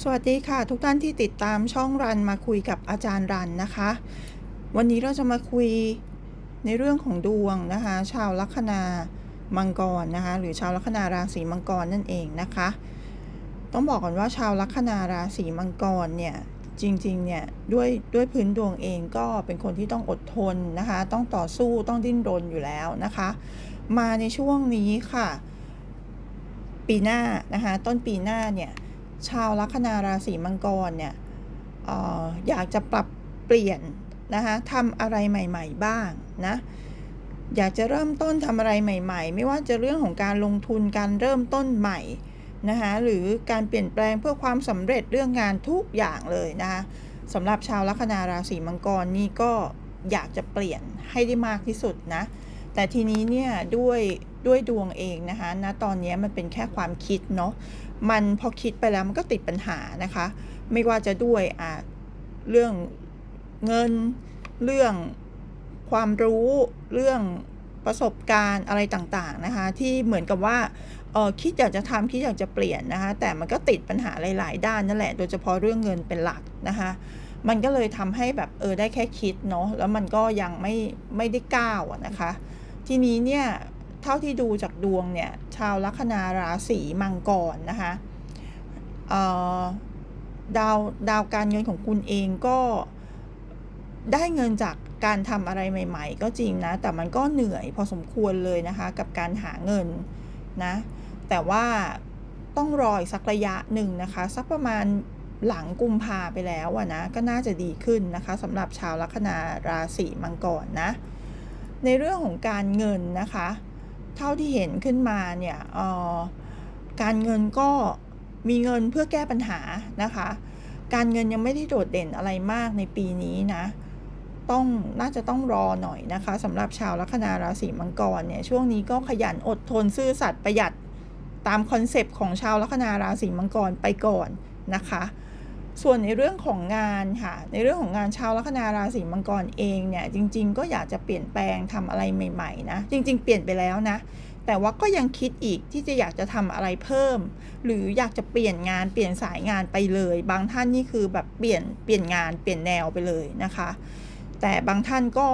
สวัสดีค่ะ ทุกท่านที่ติดตามช่องรันมาคุยกับอาจารย์รันนะคะ วันนี้เราจะมาคุยในเรื่องของดวงนะคะ ชาวลัคนามังกรนะคะ หรือชาวลัคนาราศีมังกรนั่นเองนะคะ ต้องบอกก่อนว่าชาวลัคนาราศีมังกรเนี่ยจริงๆเนี่ยด้วยด้วยพื้นดวงเองก็เป็นคนที่ต้องอดทนนะคะ ต้องต่อสู้ต้องดิ้นรนอยู่แล้วนะคะ มาในช่วงนี้ค่ะ ปีหน้านะคะ ต้นปีหน้าเนี่ย ชาวลัคนาราศีมังกรเนี่ยอออยากจะปรับเปลี่ยนนะคะทำอะไรใหม่ ๆ บ้างนะอยากจะเริ่มต้นทำอะไรใหม่ ๆ ไม่ว่าจะเรื่องของการลงทุนการเริ่มต้นใหม่นะคะหรือการเปลี่ยนแปลงเพื่อความสำเร็จเรื่องงานทุกอย่างเลยนะคะสำหรับชาวลัคนาราศีมังกรนี่ก็อยากจะเปลี่ยนให้ได้มากที่สุดนะ แต่ทีนี้เนี่ยด้วยด้วยดวงเองนะคะณตอนนี้มันเป็นแค่ความคิดเนาะมันพอคิดไปแล้วมันก็ติดปัญหานะคะ ไม่ว่าจะด้วยอะเรื่องเงินเรื่องความรู้เรื่องประสบการณ์อะไรต่างๆนะคะ ที่เหมือนกับว่าเออคิดอยากจะทำคิดอยากจะเปลี่ยนนะคะ แต่มันก็ติดปัญหาหลาย ๆ ด้านนั่นแหละ โดยเฉพาะเรื่องเงินเป็นหลักนะคะมันก็เลยทำให้แบบเออได้แค่คิดเนาะแล้วมันก็ยังไม่ไม่ได้ก้าวอะนะคะ ทีนี้เนี่ยเท่าที่ดูจากดวงเนี่ยชาวลัคนาราศีมังกรนะคะดาวดาวการเงินของคุณเองก็ได้เงินจากการทำอะไรใหม่ ๆ ก็จริงนะ แต่มันก็เหนื่อยพอสมควรเลยนะคะ กับการหาเงินนะ แต่ว่าต้องรออีกสักระยะหนึ่งนะคะ สักประมาณหลังกุมภาไปแล้วอะนะ ก็น่าจะดีขึ้นนะคะสำหรับชาวลัคนาราศีมังกรนะ ในเรื่องของการเงินนะคะ เท่าที่เห็นขึ้นมาเนี่ยการเงินก็มีเงินเพื่อแก้ปัญหานะคะ การเงินยังไม่ได้โดดเด่นอะไรมากในปีนี้นะต้องน่าจะต้องรอหน่อยนะคะสำหรับชาวลัคนาราศีมังกรเนี่ยช่วงนี้ก็ขยันอดทนซื่อสัตย์ประหยัดตามคอนเซปต์ของชาวลัคนาราศีมังกรไปก่อนนะคะ ส่วนในเรื่องของงานค่ะ ในเรื่องของงานชาวลัคนาราศีมังกรเองเนี่ยจริง ๆ ก็อยากจะเปลี่ยนแปลงทำอะไรใหม่ๆนะจริง ๆ เปลี่ยนไปแล้วนะ แต่ว่าก็ยังคิดอีกที่จะอยากจะทำอะไรเพิ่ม หรืออยากจะเปลี่ยนงานเปลี่ยนสายงานไปเลย บางท่านนี่คือแบบเปลี่ยนเปลี่ยนงานเปลี่ยนแนวไปเลยนะคะ แต่บางท่านก็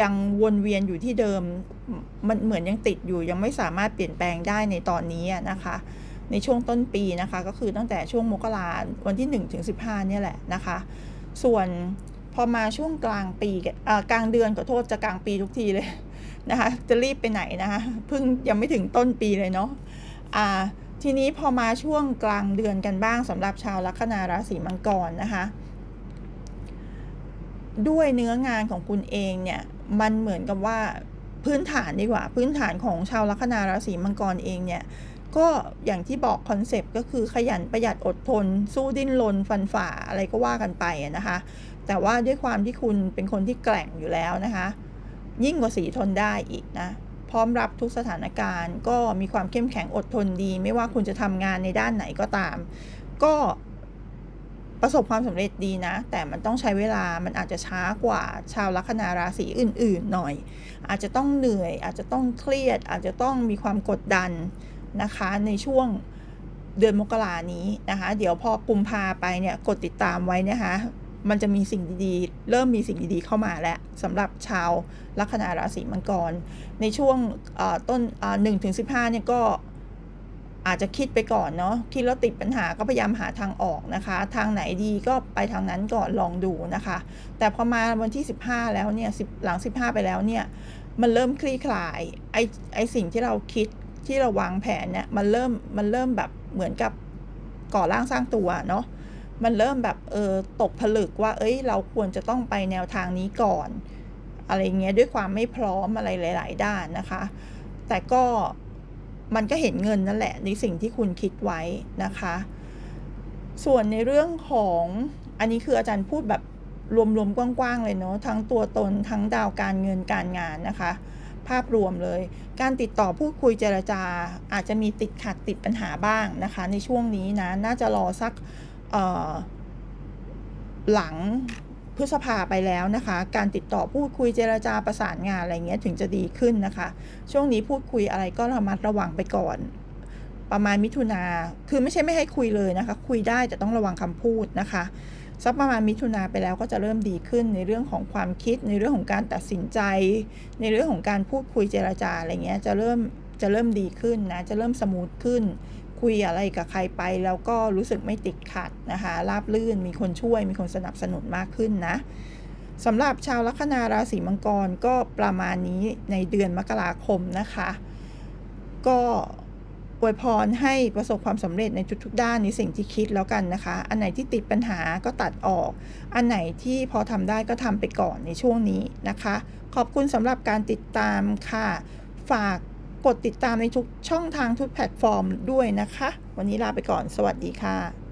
ยังวนเวียนอยู่ที่เดิมมันเหมือนยังติดอยู่ยังไม่สามารถเปลี่ยนแปลงได้ในตอนนี้นะคะ ในช่วงต้นปีนะคะ ก็คือตั้งแต่ช่วงมกราวันที่1ถึง15เนี่ยแหละนะคะ ส่วนพอมาช่วงกลางปีกลางเดือนขอโทษจะกลางปีทุกทีเลยนะคะจะรีบไปไหนนะคะเพิ่งยังไม่ถึงต้นปีเลยเนาะะทีนี้พอมาช่วงกลางเดือนกันบ้างสำหรับชาวลัคนาราศีมังกรนะคะด้วยเนื้องานของคุณเองเนี่ยมันเหมือนกับว่าพื้นฐานดีกว่า พื้นฐานของชาวลัคนาราศีมังกรเองเนี่ย ก็อย่างที่บอกคอนเซปต์ก็คือขยันประหยัดอดทน สู้ดิ้นรนฟันฝ่าอะไรก็ว่ากันไปนะคะ แต่ว่าด้วยความที่คุณเป็นคนที่แกร่งอยู่แล้วนะคะ ยิ่งกว่าสีทนได้อีกนะพร้อมรับทุกสถานการณ์ ก็มีความเข้มแข็งอดทนดี ไม่ว่าคุณจะทำงานในด้านไหนก็ตาม ก็ประสบความสำเร็จดีนะ แต่มันต้องใช้เวลามันอาจจะช้ากว่าชาวลัคนาราศีอื่น ๆ หน่อย อาจจะต้องเหนื่อย อาจจะต้องเครียด อาจจะต้องมีความกดดัน นะคะในช่วงเดือนมกรานี้นะคะ เดี๋ยวพอกุมภาไปเนี่ยกดติดตามไว้นะคะ มันจะมีสิ่งดีๆ เริ่มมีสิ่งดีๆเข้ามาแล้วสำหรับชาวลัคนาราศีมังกร ในช่วงต้นหนึ่งถึงสิบห้าเนี่ยก็อาจจะคิดไปก่อนเนาะคิดแล้วติดปัญหาก็พยายามหาทางออกนะคะ ทางไหนดีก็ไปทางนั้นก่อนลองดูนะคะ แต่พอมาวันที่ 15 แล้วเนี่ยหลัง 15 ไปแล้วเนี่ยมันเริ่มคลี่คลายไอไอสิ่งที่เราคิด ที่เราวางแผนเนี่ยมันเริ่มมันเริ่มแบบเหมือนกับก่อร่างสร้างตัวเนาะมันเริ่มแบบเออตกผลึกว่า เอ้ย เราควรจะต้องไปแนวทางนี้ก่อน อะไรเงี้ยด้วยความไม่พร้อมอะไรหลาย ๆ ด้านนะคะ แต่ก็มันก็เห็นเงินนั่นแหละในสิ่งที่คุณคิดไว้นะคะ ส่วนในเรื่องของอันนี้คืออาจารย์พูดแบบรวมๆกว้างๆเลยเนาะทั้งตัวตนทั้งดาวการเงินการงานนะคะ ภาพรวมเลย การติดต่อพูดคุยเจรจา อาจจะมีติดขัดติดปัญหาบ้างนะคะ ในช่วงนี้นะน่าจะรอสักหลังพฤษภาไปแล้วนะคะ การติดต่อพูดคุยเจรจาประสานงานอะไรเงี้ยถึงจะดีขึ้นนะคะ ช่วงนี้พูดคุยอะไรก็ระมัดระวังไปก่อน ประมาณมิถุนาคือไม่ใช่ไม่ให้คุยเลยนะคะ คุยได้แต่ต้องระวังคำพูดนะคะ สักประมาณมิถุนาไปแล้วก็จะเริ่มดีขึ้นในเรื่องของความคิด ในเรื่องของการตัดสินใจ ในเรื่องของการพูดคุยเจรจาอะไรเงี้ยจะเริ่มจะเริ่มดีขึ้นนะจะเริ่มสมูทขึ้น คุยอะไรกับใครไป แล้วก็รู้สึกไม่ติดขัดนะคะราบลื่นมีคนช่วย มีคนสนับสนุนมากขึ้นนะสำหรับชาวลัคนาราศีมังกรก็ประมาณนี้ในเดือนมกราคมนะคะ ก็ อวยพรให้ประสบความสำเร็จในทุกๆด้านในสิ่งที่คิดแล้วกันนะคะ อันไหนที่ติดปัญหาก็ตัดออก อันไหนที่พอทำได้ก็ทำไปก่อนในช่วงนี้นะคะ ขอบคุณสำหรับการติดตามค่ะ ฝากกดติดตามในทุกช่องทางทุกแพลตฟอร์มด้วยนะคะ วันนี้ลาไปก่อน สวัสดีค่ะ